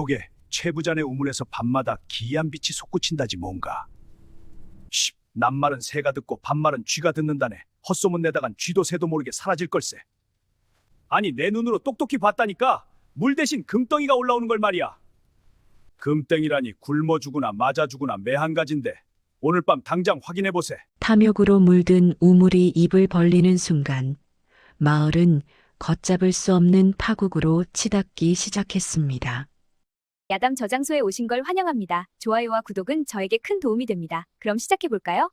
이보게 최부잔의 우물에서 밤마다 기이한 빛이 솟구친다지 뭔가. 십, 남말은 새가 듣고 반말은 쥐가 듣는다네. 헛소문 내다간 쥐도 새도 모르게 사라질 걸세. 아니 내 눈으로 똑똑히 봤다니까 물 대신 금덩이가 올라오는 걸 말이야. 금땡이라니 굶어 죽으나 맞아 죽으나 매한 가지인데 오늘 밤 당장 확인해 보세. 탐욕으로 물든 우물이 입을 벌리는 순간 마을은 걷잡을 수 없는 파국으로 치닫기 시작했습니다. 야담 저장소에 오신 걸 환영합니다. 좋아요와 구독은 저에게 큰 도움이 됩니다. 그럼 시작해 볼까요?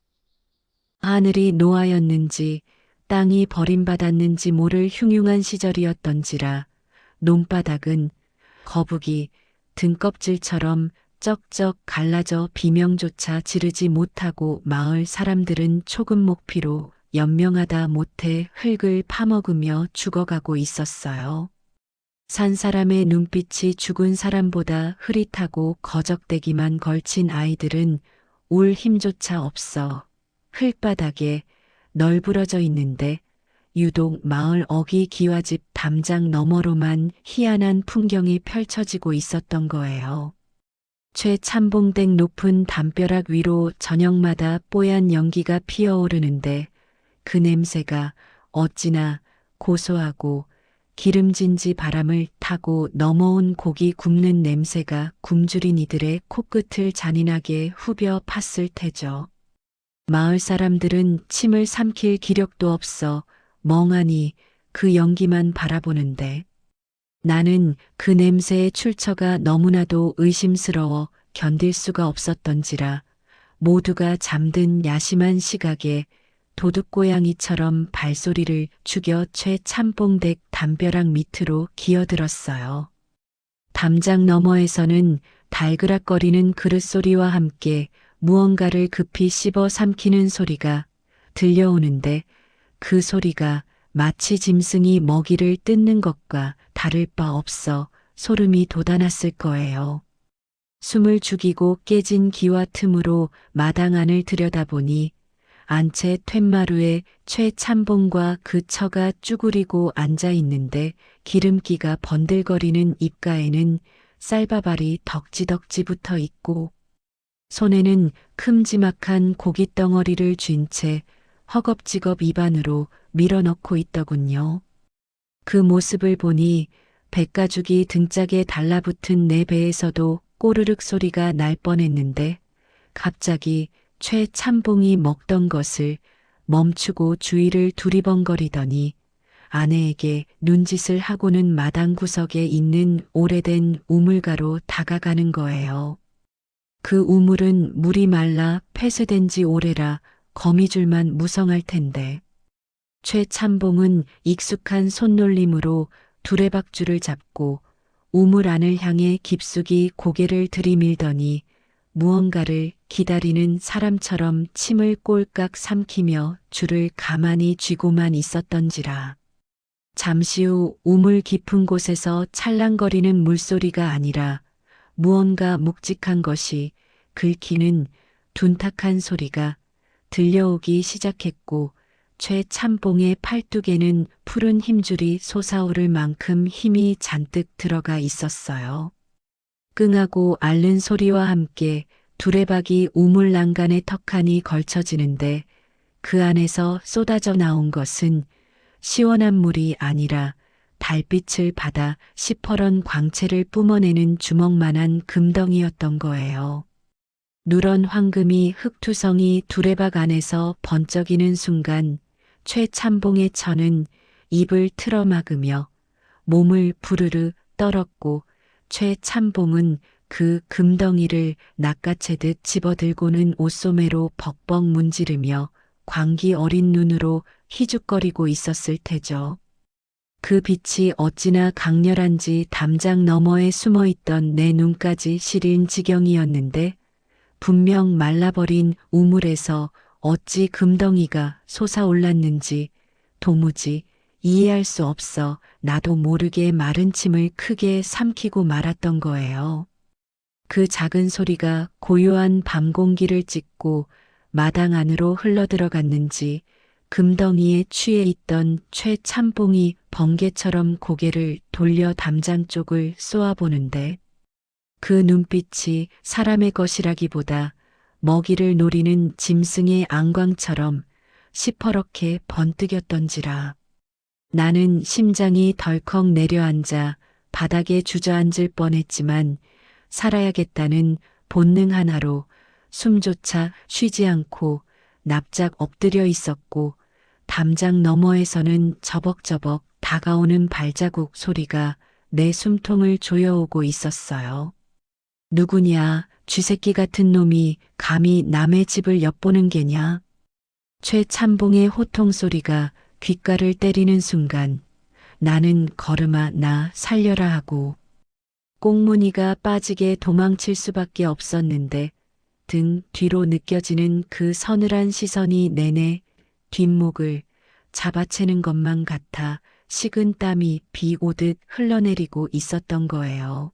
하늘이 노하였는지 땅이 버림받았는지 모를 흉흉한 시절이었던지라 논바닥은 거북이 등껍질처럼 쩍쩍 갈라져 비명조차 지르지 못하고 마을 사람들은 초금 목피로 연명하다 못해 흙을 파먹으며 죽어가고 있었어요. 산 사람의 눈빛이 죽은 사람보다 흐릿하고 거적대기만 걸친 아이들은 울 힘조차 없어 흙바닥에 널브러져 있는데 유독 마을 어기 기와집 담장 너머로만 희한한 풍경이 펼쳐지고 있었던 거예요. 최참봉댁 높은 담벼락 위로 저녁마다 뽀얀 연기가 피어오르는데 그 냄새가 어찌나 고소하고 기름진지 바람을 타고 넘어온 고기 굽는 냄새가 굶주린 이들의 코끝을 잔인하게 후벼 팠을 테죠. 마을 사람들은 침을 삼킬 기력도 없어 멍하니 그 연기만 바라보는데 나는 그 냄새의 출처가 너무나도 의심스러워 견딜 수가 없었던지라 모두가 잠든 야심한 시각에 도둑고양이처럼 발소리를 죽여 최 참봉댁 담벼락 밑으로 기어들었어요. 담장 너머에서는 달그락거리는 그릇소리와 함께 무언가를 급히 씹어 삼키는 소리가 들려오는데 그 소리가 마치 짐승이 먹이를 뜯는 것과 다를 바 없어 소름이 돋아났을 거예요. 숨을 죽이고 깨진 기와 틈으로 마당 안을 들여다보니 안채 툇마루에 최참봉과 그 처가 쭈그리고 앉아 있는데 기름기가 번들거리는 입가에는 쌀바발이 덕지덕지 붙어 있고 손에는 큼지막한 고깃덩어리를 쥔 채 허겁지겁 입안으로 밀어넣고 있더군요. 그 모습을 보니 백가죽이 등짝에 달라붙은 내 배에서도 꼬르륵 소리가 날 뻔했는데 갑자기 최참봉이 먹던 것을 멈추고 주위를 두리번거리더니 아내에게 눈짓을 하고는 마당 구석에 있는 오래된 우물가로 다가가는 거예요. 그 우물은 물이 말라 폐쇄된 지 오래라 거미줄만 무성할 텐데. 최참봉은 익숙한 손놀림으로 두레박줄을 잡고 우물 안을 향해 깊숙이 고개를 들이밀더니 무언가를 기다리는 사람처럼 침을 꼴깍 삼키며 줄을 가만히 쥐고만 있었던지라. 잠시 후 우물 깊은 곳에서 찰랑거리는 물소리가 아니라 무언가 묵직한 것이 긁히는 둔탁한 소리가 들려오기 시작했고 최참봉의 팔뚝에는 푸른 힘줄이 솟아오를 만큼 힘이 잔뜩 들어가 있었어요. 끙하고 앓는 소리와 함께 두레박이 우물 난간에 턱하니 걸쳐지는데 그 안에서 쏟아져 나온 것은 시원한 물이 아니라 달빛을 받아 시퍼런 광채를 뿜어내는 주먹만한 금덩이였던 거예요. 누런 황금이 흙투성이 두레박 안에서 번쩍이는 순간 최참봉의 천은 입을 틀어막으며 몸을 부르르 떨었고 최참봉은 그 금덩이를 낚아채듯 집어들고는 옷소매로 벅벅 문지르며 광기 어린 눈으로 희죽거리고 있었을 테죠. 그 빛이 어찌나 강렬한지 담장 너머에 숨어 있던 내 눈까지 시린 지경이었는데 분명 말라버린 우물에서 어찌 금덩이가 솟아올랐는지 도무지 이해할 수 없어 나도 모르게 마른 침을 크게 삼키고 말았던 거예요. 그 작은 소리가 고요한 밤 공기를 찢고 마당 안으로 흘러들어갔는지 금덩이에 취해 있던 최참봉이 번개처럼 고개를 돌려 담장 쪽을 쏘아보는데 그 눈빛이 사람의 것이라기보다 먹이를 노리는 짐승의 안광처럼 시퍼렇게 번뜩였던지라. 나는 심장이 덜컥 내려앉아 바닥에 주저앉을 뻔했지만 살아야겠다는 본능 하나로 숨조차 쉬지 않고 납작 엎드려 있었고 담장 너머에서는 저벅저벅 다가오는 발자국 소리가 내 숨통을 조여오고 있었어요. 누구냐, 쥐새끼 같은 놈이 감히 남의 집을 엿보는 게냐? 최참봉의 호통 소리가 귓가를 때리는 순간 나는 걸음아 나 살려라 하고 꽁무니가 빠지게 도망칠 수밖에 없었는데 등 뒤로 느껴지는 그 서늘한 시선이 내내 뒷목을 잡아채는 것만 같아 식은 땀이 비 오듯 흘러내리고 있었던 거예요.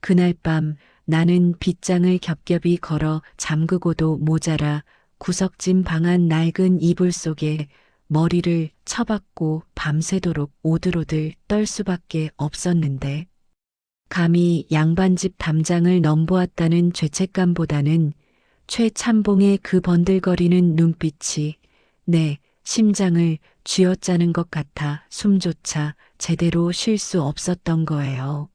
그날 밤 나는 빗장을 겹겹이 걸어 잠그고도 모자라 구석진 방안 낡은 이불 속에 머리를 쳐박고 밤새도록 오들오들 떨 수밖에 없었는데 감히 양반집 담장을 넘보았다는 죄책감보다는 최참봉의 그 번들거리는 눈빛이 내 심장을 쥐어짜는 것 같아 숨조차 제대로 쉴 수 없었던 거예요.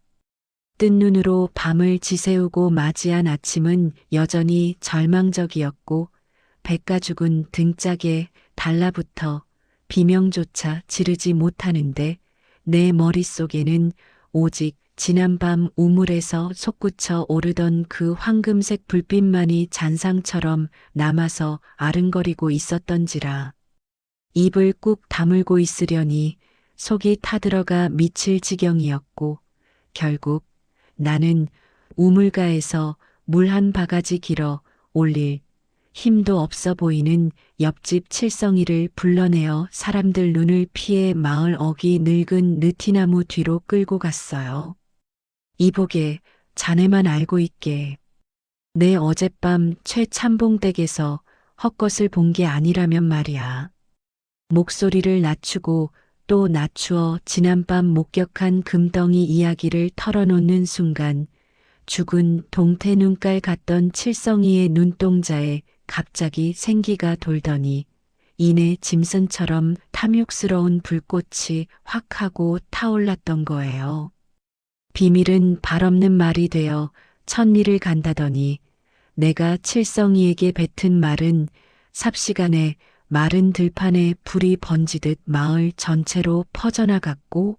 뜬 눈으로 밤을 지새우고 맞이한 아침은 여전히 절망적이었고 백가죽은 등짝에 달라붙어 비명조차 지르지 못하는데 내 머릿속에는 오직 지난밤 우물에서 솟구쳐 오르던 그 황금색 불빛만이 잔상처럼 남아서 아른거리고 있었던지라. 입을 꾹 다물고 있으려니 속이 타들어가 미칠 지경이었고 결국 나는 우물가에서 물 한 바가지 길어 올릴 힘도 없어 보이는 옆집 칠성이를 불러내어 사람들 눈을 피해 마을 어기 늙은 느티나무 뒤로 끌고 갔어요. 이보게 자네만 알고 있게. 내 어젯밤 최참봉 댁에서 헛것을 본 게 아니라면 말이야. 목소리를 낮추고 또 낮추어 지난밤 목격한 금덩이 이야기를 털어놓는 순간 죽은 동태 눈깔 같던 칠성이의 눈동자에 갑자기 생기가 돌더니 이내 짐승처럼 탐욕스러운 불꽃이 확 하고 타올랐던 거예요. 비밀은 발 없는 말이 되어 천리를 간다더니 내가 칠성이에게 뱉은 말은 삽시간에 마른 들판에 불이 번지듯 마을 전체로 퍼져나갔고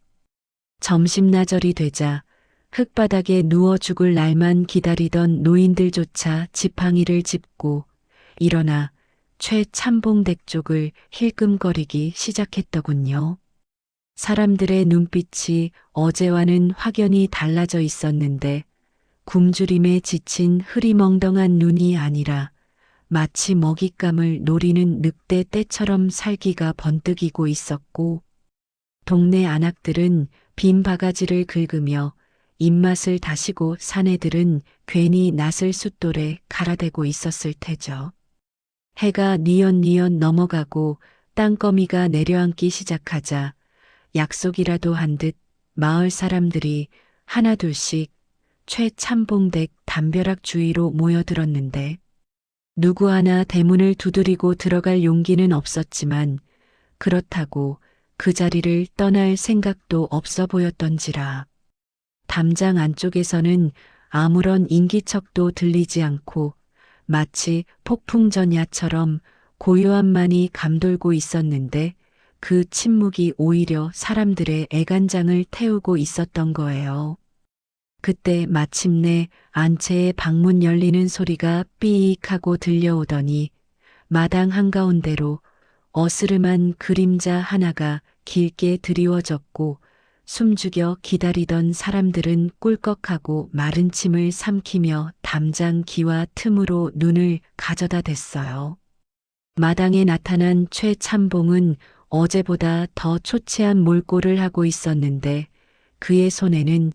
점심나절이 되자 흙바닥에 누워 죽을 날만 기다리던 노인들조차 지팡이를 짚고 일어나 최참봉댁 쪽을 힐끔거리기 시작했더군요. 사람들의 눈빛이 어제와는 확연히 달라져 있었는데 굶주림에 지친 흐리멍덩한 눈이 아니라 마치 먹잇감을 노리는 늑대 떼처럼 살기가 번뜩이고 있었고 동네 안악들은 빈 바가지를 긁으며 입맛을 다시고 사내들은 괜히 낯을 숫돌에 갈아대고 있었을 테죠. 해가 니연니연 넘어가고 땅거미가 내려앉기 시작하자 약속이라도 한 듯 마을 사람들이 하나둘씩 최참봉댁 담벼락 주위로 모여들었는데 누구 하나 대문을 두드리고 들어갈 용기는 없었지만 그렇다고 그 자리를 떠날 생각도 없어 보였던지라. 담장 안쪽에서는 아무런 인기척도 들리지 않고 마치 폭풍전야처럼 고요함만이 감돌고 있었는데 그 침묵이 오히려 사람들의 애간장을 태우고 있었던 거예요. 그때 마침내 안채의 방문 열리는 소리가 삐익하고 들려오더니 마당 한가운데로 어스름한 그림자 하나가 길게 드리워졌고 숨죽여 기다리던 사람들은 꿀꺽하고 마른 침을 삼키며 담장 기와 틈으로 눈을 가져다 댔어요. 마당에 나타난 최참봉은 어제보다 더 초췌한 몰골을 하고 있었는데 그의 손에는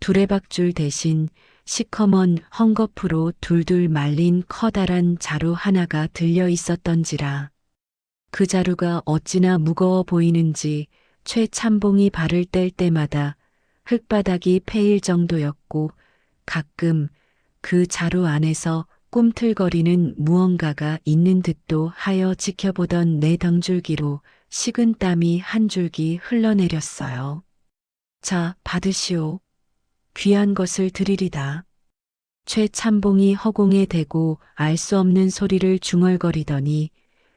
두레박줄 대신 시커먼 헝겊으로 둘둘 말린 커다란 자루 하나가 들려 있었던지라. 그 자루가 어찌나 무거워 보이는지 최참봉이 발을 뗄 때마다 흙바닥이 패일 정도였고 가끔 그 자루 안에서 꿈틀거리는 무언가가 있는 듯도 하여 지켜보던 내 등줄기로 식은 땀이 한 줄기 흘러내렸어요. 자, 받으시오. 귀한 것을 드리리다. 최참봉이 허공에 대고 알 수 없는 소리를 중얼거리더니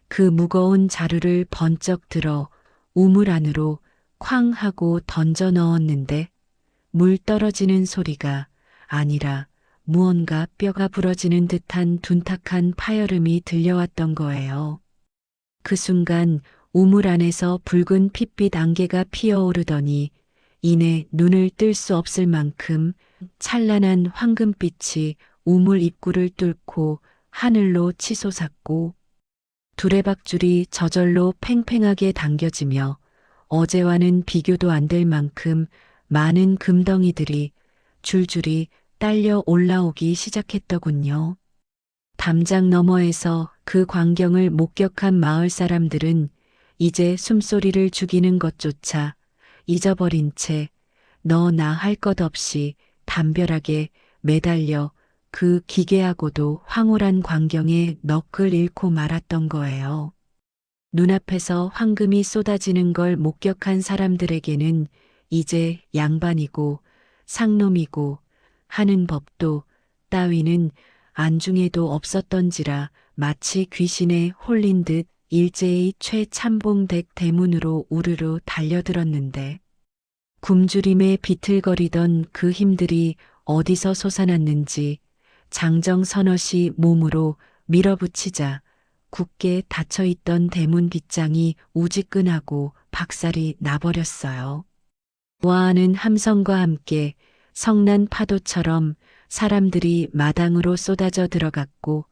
그 무거운 자루를 번쩍 들어 우물 안으로 쾅 하고 던져 넣었는데 물 떨어지는 소리가 아니라 무언가 뼈가 부러지는 듯한 둔탁한 파열음이 들려왔던 거예요. 그 순간 우물 안에서 붉은 핏빛 안개가 피어오르더니 이내 눈을 뜰 수 없을 만큼 찬란한 황금빛이 우물 입구를 뚫고 하늘로 치솟았고 두레박줄이 저절로 팽팽하게 당겨지며 어제와는 비교도 안 될 만큼 많은 금덩이들이 줄줄이 딸려 올라오기 시작했더군요. 담장 너머에서 그 광경을 목격한 마을 사람들은 이제 숨소리를 죽이는 것조차 잊어버린 채 너 나 할 것 없이 담벼락에 매달려 그 기괴하고도 황홀한 광경에 넋을 잃고 말았던 거예요. 눈앞에서 황금이 쏟아지는 걸 목격한 사람들에게는 이제 양반이고 상놈이고 하는 법도 따위는 안중에도 없었던지라 마치 귀신에 홀린 듯 일제히 최참봉댁 대문으로 우르르 달려들었는데 굶주림에 비틀거리던 그 힘들이 어디서 솟아났는지 장정 서너시 몸으로 밀어붙이자 굳게 닫혀있던 대문 빗장이 우지끈하고 박살이 나버렸어요. 와하는 함성과 함께 성난 파도처럼 사람들이 마당으로 쏟아져 들어갔고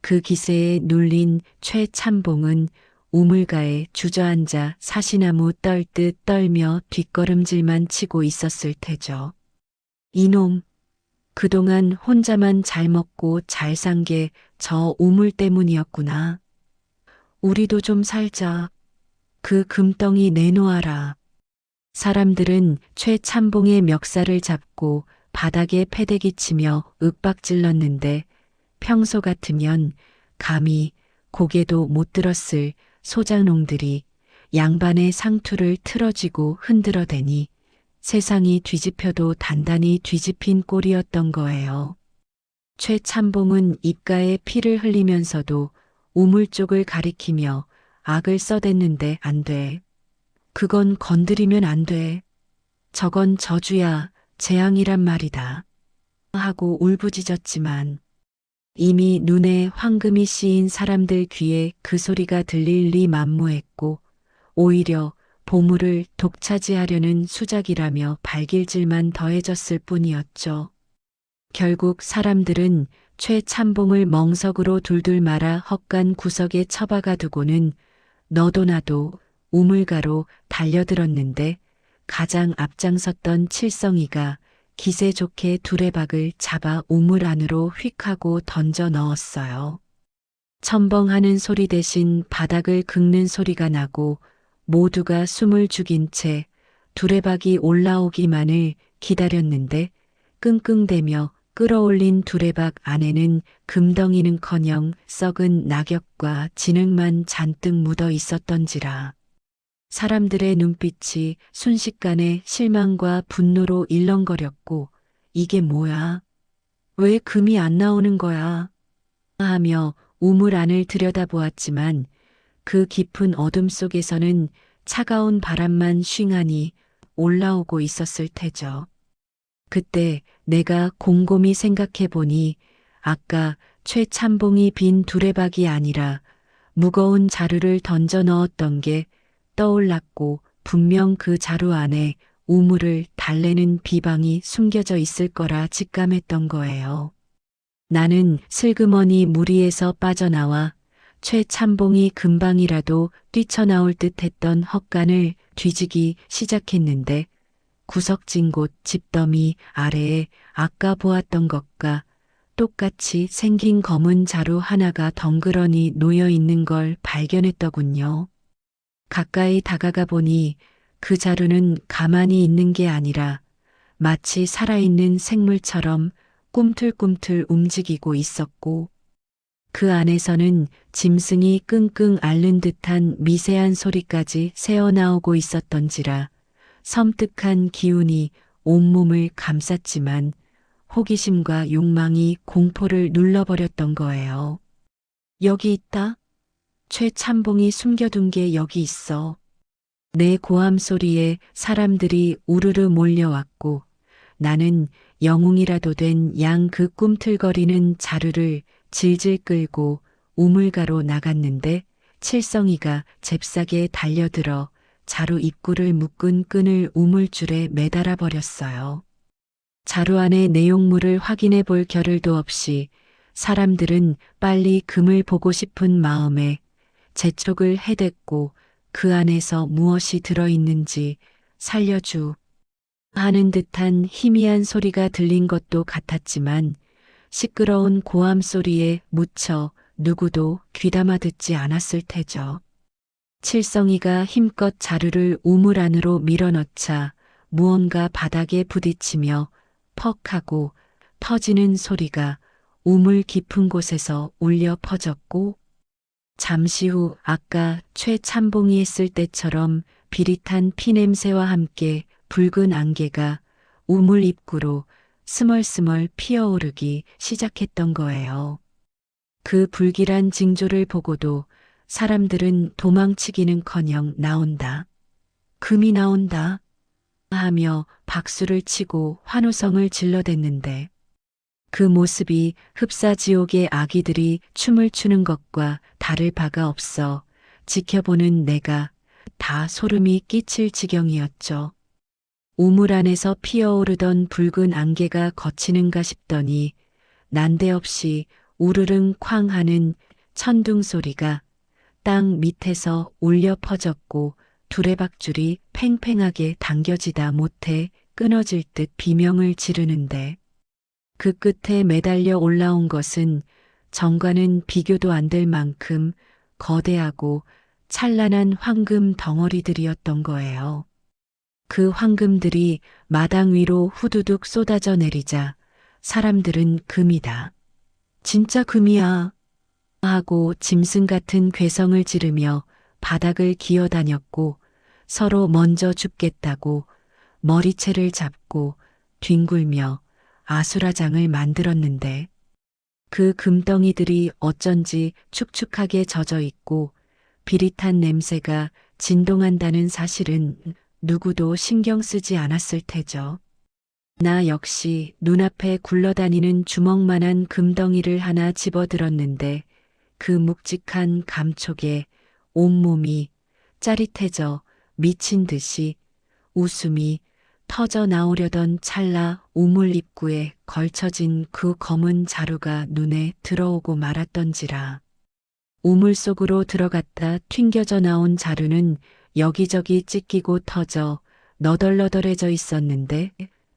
그 기세에 눌린 최참봉은 우물가에 주저앉아 사시나무 떨듯 떨며 뒷걸음질만 치고 있었을 테죠. 이놈, 그동안 혼자만 잘 먹고 잘 산 게 저 우물 때문이었구나. 우리도 좀 살자. 그 금덩이 내놓아라. 사람들은 최참봉의 멱살을 잡고 바닥에 패대기 치며 윽박질렀는데 평소 같으면 감히 고개도 못 들었을 소장농들이 양반의 상투를 틀어쥐고 흔들어대니 세상이 뒤집혀도 단단히 뒤집힌 꼴이었던 거예요. 최참봉은 입가에 피를 흘리면서도 우물 쪽을 가리키며 악을 써댔는데 안 돼. 그건 건드리면 안 돼. 저건 저주야, 재앙이란 말이다. 하고 울부짖었지만 이미 눈에 황금이 씌인 사람들 귀에 그 소리가 들릴 리 만무했고 오히려 보물을 독차지하려는 수작이라며 발길질만 더해졌을 뿐이었죠. 결국 사람들은 최참봉을 멍석으로 둘둘 말아 헛간 구석에 처박아 두고는 너도 나도 우물가로 달려들었는데 가장 앞장섰던 칠성이가 기세 좋게 두레박을 잡아 우물 안으로 휙 하고 던져 넣었어요. 첨벙하는 소리 대신 바닥을 긁는 소리가 나고 모두가 숨을 죽인 채 두레박이 올라오기만을 기다렸는데 끙끙대며 끌어올린 두레박 안에는 금덩이는커녕 썩은 낙엽과 진흙만 잔뜩 묻어 있었던지라. 사람들의 눈빛이 순식간에 실망과 분노로 일렁거렸고 이게 뭐야? 왜 금이 안 나오는 거야? 하며 우물 안을 들여다보았지만 그 깊은 어둠 속에서는 차가운 바람만 쉥하니 올라오고 있었을 테죠. 그때 내가 곰곰이 생각해 보니 아까 최참봉이 빈 두레박이 아니라 무거운 자루를 던져 넣었던 게 떠올랐고 분명 그 자루 안에 우물을 달래는 비방이 숨겨져 있을 거라 직감했던 거예요. 나는 슬그머니 무리에서 빠져나와 최참봉이 금방이라도 뛰쳐나올 듯 했던 헛간을 뒤지기 시작했는데 구석진 곳 집더미 아래에 아까 보았던 것과 똑같이 생긴 검은 자루 하나가 덩그러니 놓여 있는 걸 발견했더군요. 가까이 다가가 보니 그 자루는 가만히 있는 게 아니라 마치 살아있는 생물처럼 꿈틀꿈틀 움직이고 있었고 그 안에서는 짐승이 끙끙 앓는 듯한 미세한 소리까지 새어나오고 있었던지라 섬뜩한 기운이 온몸을 감쌌지만 호기심과 욕망이 공포를 눌러버렸던 거예요. 여기 있다. 최참봉이 숨겨둔 게 여기 있어. 내 고함 소리에 사람들이 우르르 몰려왔고 나는 영웅이라도 된 양 그 꿈틀거리는 자루를 질질 끌고 우물가로 나갔는데 칠성이가 잽싸게 달려들어 자루 입구를 묶은 끈을 우물줄에 매달아 버렸어요. 자루 안의 내용물을 확인해 볼 겨를도 없이 사람들은 빨리 금을 보고 싶은 마음에 재촉을 해댔고 그 안에서 무엇이 들어있는지 살려주 하는 듯한 희미한 소리가 들린 것도 같았지만 시끄러운 고함 소리에 묻혀 누구도 귀담아 듣지 않았을 테죠. 칠성이가 힘껏 자루를 우물 안으로 밀어넣자 무언가 바닥에 부딪히며 퍽 하고 터지는 소리가 우물 깊은 곳에서 울려 퍼졌고 잠시 후 아까 최참봉이 했을 때처럼 비릿한 피냄새와 함께 붉은 안개가 우물 입구로 스멀스멀 피어오르기 시작했던 거예요. 그 불길한 징조를 보고도 사람들은 도망치기는커녕 나온다. 금이 나온다. 하며 박수를 치고 환호성을 질러댔는데 그 모습이 흡사 지옥의 아기들이 춤을 추는 것과 다를 바가 없어 지켜보는 내가 다 소름이 끼칠 지경이었죠. 우물 안에서 피어오르던 붉은 안개가 거치는가 싶더니 난데없이 우르릉 쾅 하는 천둥 소리가 땅 밑에서 울려 퍼졌고 두레박줄이 팽팽하게 당겨지다 못해 끊어질 듯 비명을 지르는데 그 끝에 매달려 올라온 것은 정과는 비교도 안 될 만큼 거대하고 찬란한 황금 덩어리들이었던 거예요. 그 황금들이 마당 위로 후두둑 쏟아져 내리자 사람들은 금이다. 진짜 금이야. 하고 짐승 같은 괴성을 지르며 바닥을 기어다녔고 서로 먼저 죽겠다고 머리채를 잡고 뒹굴며 아수라장을 만들었는데 그 금덩이들이 어쩐지 축축하게 젖어 있고 비릿한 냄새가 진동한다는 사실은 누구도 신경 쓰지 않았을 테죠. 나 역시 눈앞에 굴러다니는 주먹만한 금덩이를 하나 집어들었는데 그 묵직한 감촉에 온몸이 짜릿해져 미친 듯이 웃음이 터져 나오려던 찰나 우물 입구에 걸쳐진 그 검은 자루가 눈에 들어오고 말았던지라. 우물 속으로 들어갔다 튕겨져 나온 자루는 여기저기 찢기고 터져 너덜너덜해져 있었는데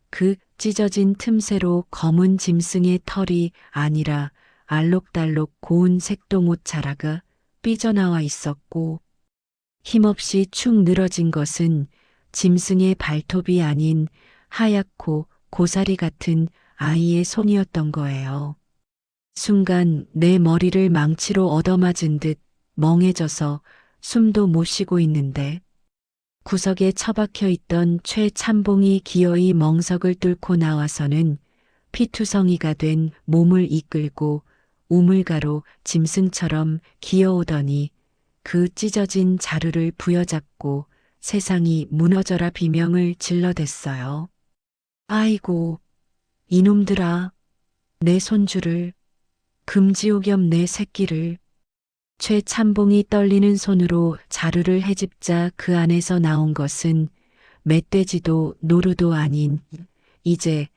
그 찢어진 틈새로 검은 짐승의 털이 아니라 알록달록 고운 색동옷 자라가 삐져나와 있었고 힘없이 축 늘어진 것은 짐승의 발톱이 아닌 하얗고 고사리 같은 아이의 손이었던 거예요. 순간 내 머리를 망치로 얻어맞은 듯 멍해져서 숨도 못 쉬고 있는데 구석에 처박혀 있던 최참봉이 기어이 멍석을 뚫고 나와서는 피투성이가 된 몸을 이끌고 우물가로 짐승처럼 기어오더니 그 찢어진 자루를 부여잡고 세상이 무너져라 비명을 질러댔어요. 아이고, 이놈들아, 내 손주를, 금지옥염 내 새끼를, 최참봉이 떨리는 손으로 자루를 헤집자 그 안에서 나온 것은 멧돼지도 노루도 아닌 이제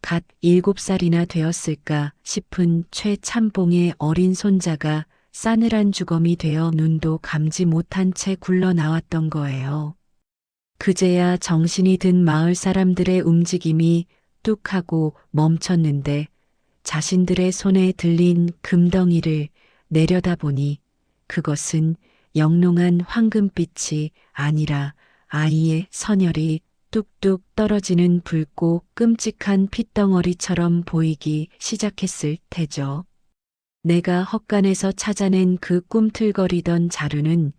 갓 일곱 살이나 되었을까 싶은 최참봉의 어린 손자가 싸늘한 주검이 되어 눈도 감지 못한 채 굴러 나왔던 거예요. 그제야 정신이 든 마을 사람들의 움직임이 뚝 하고 멈췄는데 자신들의 손에 들린 금덩이를 내려다보니 그것은 영롱한 황금빛이 아니라 아이의 선혈이 뚝뚝 떨어지는 붉고 끔찍한 핏덩어리처럼 보이기 시작했을 테죠. 내가 헛간에서 찾아낸 그 꿈틀거리던 자루는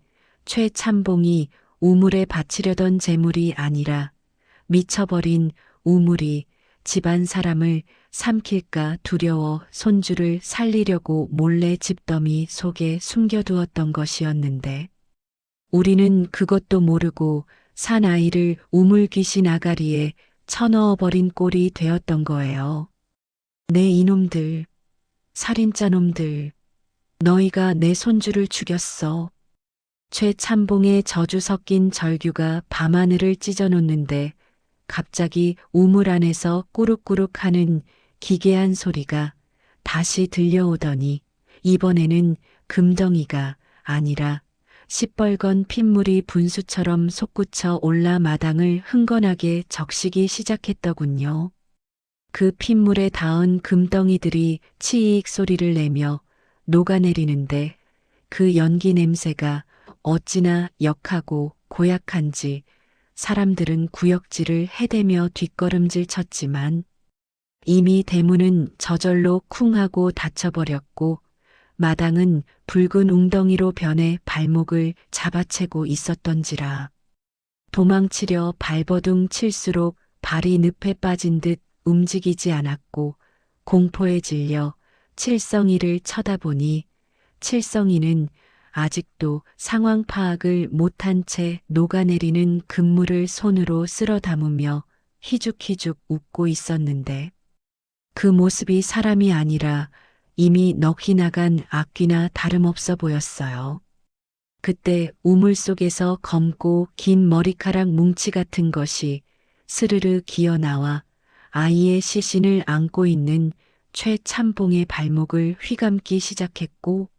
최참봉이 우물에 바치려던 재물이 아니라 미쳐버린 우물이 집안 사람을 삼킬까 두려워 손주를 살리려고 몰래 집더미 속에 숨겨두었던 것이었는데 우리는 그것도 모르고 산 아이를 우물 귀신 아가리에 쳐넣어버린 꼴이 되었던 거예요. 내 이놈들, 살인자 놈들, 너희가 내 손주를 죽였어. 최참봉의 저주 섞인 절규가 밤하늘을 찢어놓는데 갑자기 우물 안에서 꾸룩꾸룩 하는 기괴한 소리가 다시 들려오더니 이번에는 금덩이가 아니라 시뻘건 핏물이 분수처럼 솟구쳐 올라 마당을 흥건하게 적시기 시작했더군요. 그 핏물에 닿은 금덩이들이 치익 소리를 내며 녹아내리는데 그 연기 냄새가 어찌나 역하고 고약한지 사람들은 구역질을 해대며 뒷걸음질 쳤지만 이미 대문은 저절로 쿵 하고 닫혀버렸고 마당은 붉은 웅덩이로 변해 발목을 잡아채고 있었던지라. 도망치려 발버둥 칠수록 발이 늪에 빠진 듯 움직이지 않았고 공포에 질려 칠성이를 쳐다보니 칠성이는 아직도 상황 파악을 못한 채 녹아내리는 금물을 손으로 쓸어 담으며 희죽희죽 웃고 있었는데 그 모습이 사람이 아니라 이미 넋이 나간 악귀나 다름없어 보였어요. 그때 우물 속에서 검고 긴 머리카락 뭉치 같은 것이 스르르 기어 나와 아이의 시신을 안고 있는 최참봉의 발목을 휘감기 시작했고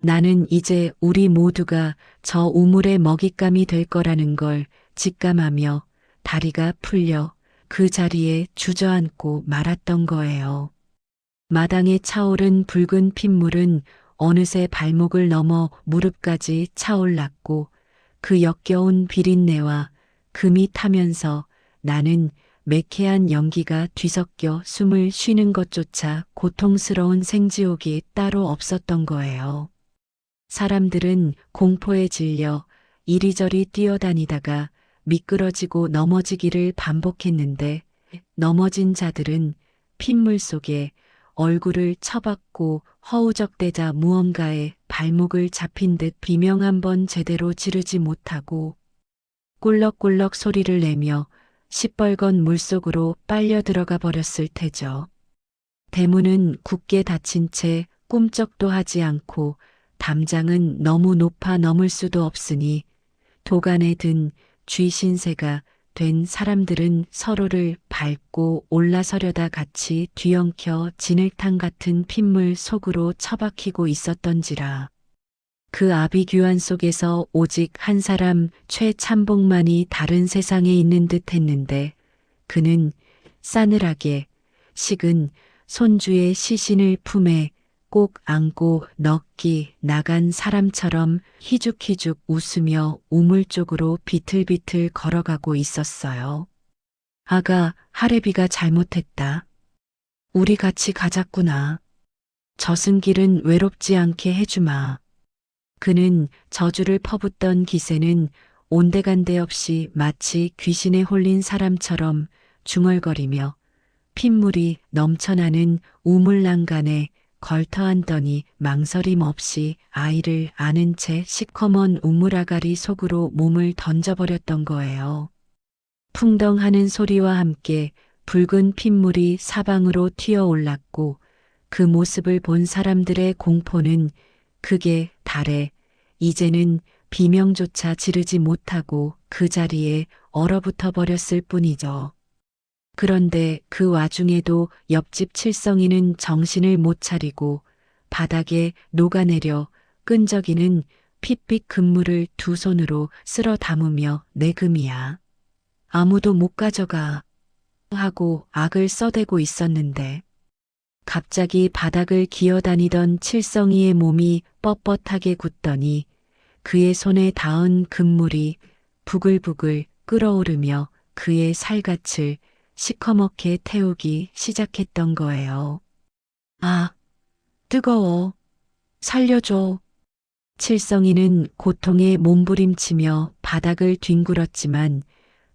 나는 이제 우리 모두가 저 우물의 먹잇감이 될 거라는 걸 직감하며 다리가 풀려 그 자리에 주저앉고 말았던 거예요. 마당에 차오른 붉은 핏물은 어느새 발목을 넘어 무릎까지 차올랐고 그 역겨운 비린내와 금이 타면서 나는 매캐한 연기가 뒤섞여 숨을 쉬는 것조차 고통스러운 생지옥이 따로 없었던 거예요. 사람들은 공포에 질려 이리저리 뛰어다니다가 미끄러지고 넘어지기를 반복했는데 넘어진 자들은 핏물 속에 얼굴을 처박고 허우적대자 무언가에 발목을 잡힌 듯 비명 한 번 제대로 지르지 못하고 꿀럭꿀럭 소리를 내며 시뻘건 물속으로 빨려 들어가 버렸을 테죠. 대문은 굳게 닫힌 채 꿈쩍도 하지 않고 담장은 너무 높아 넘을 수도 없으니 도간에 든 쥐신세가 된 사람들은 서로를 밟고 올라서려다 같이 뒤엉켜 진흙탕 같은 핏물 속으로 처박히고 있었던지라. 그 아비규환 속에서 오직 한 사람 최참봉만이 다른 세상에 있는 듯 했는데 그는 싸늘하게 식은 손주의 시신을 품에 꼭 안고 넋기 나간 사람처럼 희죽희죽 웃으며 우물 쪽으로 비틀비틀 걸어가고 있었어요. 아가, 하레비가 잘못했다. 우리 같이 가자꾸나. 저승 길은 외롭지 않게 해주마. 그는 저주를 퍼붓던 기세는 온데간데 없이 마치 귀신에 홀린 사람처럼 중얼거리며 핏물이 넘쳐나는 우물난간에 걸터앉더니 망설임 없이 아이를 안은 채 시커먼 우물아가리 속으로 몸을 던져버렸던 거예요. 풍덩하는 소리와 함께 붉은 핏물이 사방으로 튀어올랐고 그 모습을 본 사람들의 공포는 극에 달해 이제는 비명조차 지르지 못하고 그 자리에 얼어붙어 버렸을 뿐이죠. 그런데 그 와중에도 옆집 칠성이는 정신을 못 차리고 바닥에 녹아내려 끈적이는 핏빛 금물을 두 손으로 쓸어 담으며 내 금이야. 아무도 못 가져가. 하고 악을 써대고 있었는데 갑자기 바닥을 기어다니던 칠성이의 몸이 뻣뻣하게 굳더니 그의 손에 닿은 금물이 부글부글 끓어오르며 그의 살갗을 시커멓게 태우기 시작했던 거예요. 아, 뜨거워. 살려줘. 칠성이는 고통에 몸부림치며 바닥을 뒹굴었지만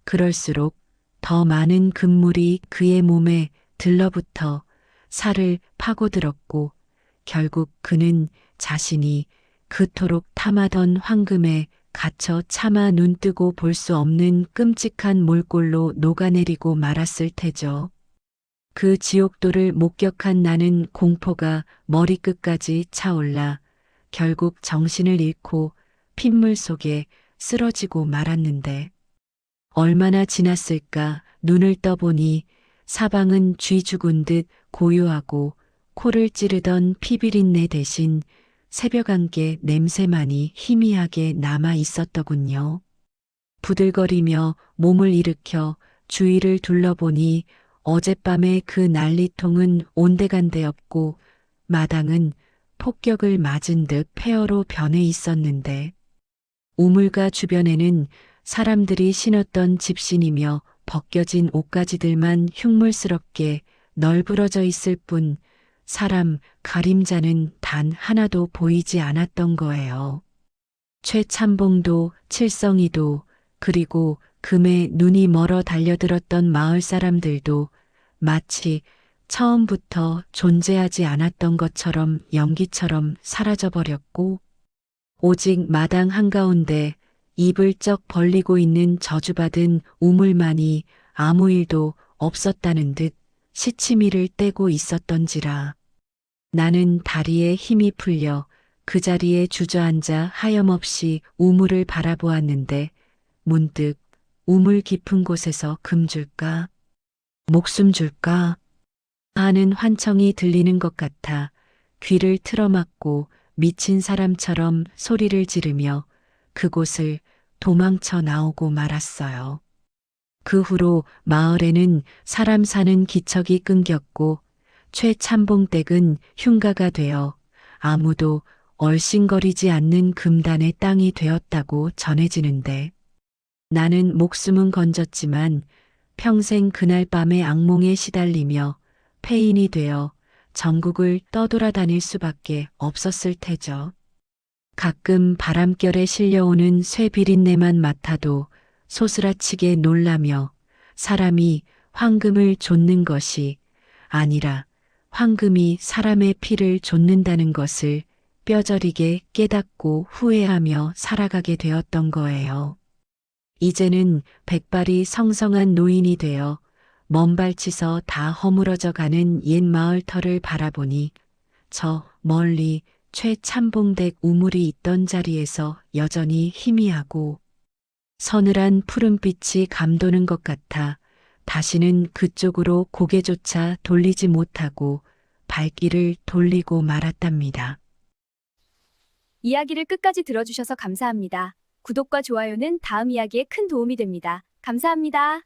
그럴수록 더 많은 금물이 그의 몸에 들러붙어 살을 파고들었고 결국 그는 자신이 그토록 탐하던 황금에 갇혀 차마 눈뜨고 볼 수 없는 끔찍한 몰골로 녹아내리고 말았을 테죠. 그 지옥도를 목격한 나는 공포가 머리끝까지 차올라 결국 정신을 잃고 핏물 속에 쓰러지고 말았는데 얼마나 지났을까 눈을 떠보니 사방은 쥐 죽은 듯 고요하고 코를 찌르던 피비린내 대신 새벽 안개 냄새만이 희미하게 남아 있었더군요. 부들거리며 몸을 일으켜 주위를 둘러보니 어젯밤의 그 난리통은 온데간데 없고 마당은 폭격을 맞은 듯 폐허로 변해 있었는데 우물가 주변에는 사람들이 신었던 집신이며 벗겨진 옷가지들만 흉물스럽게 널브러져 있을 뿐 사람 가림자는 단 하나도 보이지 않았던 거예요. 최참봉도 칠성이도 그리고 금에 눈이 멀어 달려들었던 마을 사람들도 마치 처음부터 존재하지 않았던 것처럼 연기처럼 사라져버렸고 오직 마당 한가운데 입을 쩍 벌리고 있는 저주받은 우물만이 아무 일도 없었다는 듯 시치미를 떼고 있었던지라. 나는 다리에 힘이 풀려 그 자리에 주저앉아 하염없이 우물을 바라보았는데 문득 우물 깊은 곳에서 금 줄까? 목숨 줄까? 하는 환청이 들리는 것 같아 귀를 틀어막고 미친 사람처럼 소리를 지르며 그곳을 도망쳐 나오고 말았어요. 그 후로 마을에는 사람 사는 기척이 끊겼고 최참봉댁은 흉가가 되어 아무도 얼씬거리지 않는 금단의 땅이 되었다고 전해지는데 나는 목숨은 건졌지만 평생 그날 밤의 악몽에 시달리며 폐인이 되어 전국을 떠돌아다닐 수밖에 없었을 테죠. 가끔 바람결에 실려오는 쇠 비린내만 맡아도 소스라치게 놀라며 사람이 황금을 좇는 것이 아니라 황금이 사람의 피를 좇는다는 것을 뼈저리게 깨닫고 후회하며 살아가게 되었던 거예요. 이제는 백발이 성성한 노인이 되어 먼발치서 다 허물어져 가는 옛 마을 터를 바라보니 저 멀리 최참봉댁 우물이 있던 자리에서 여전히 희미하고 서늘한 푸른빛이 감도는 것 같아 다시는 그쪽으로 고개조차 돌리지 못하고 발길을 돌리고 말았답니다. 이야기를 끝까지 들어주셔서 감사합니다. 구독과 좋아요는 다음 이야기에 큰 도움이 됩니다. 감사합니다.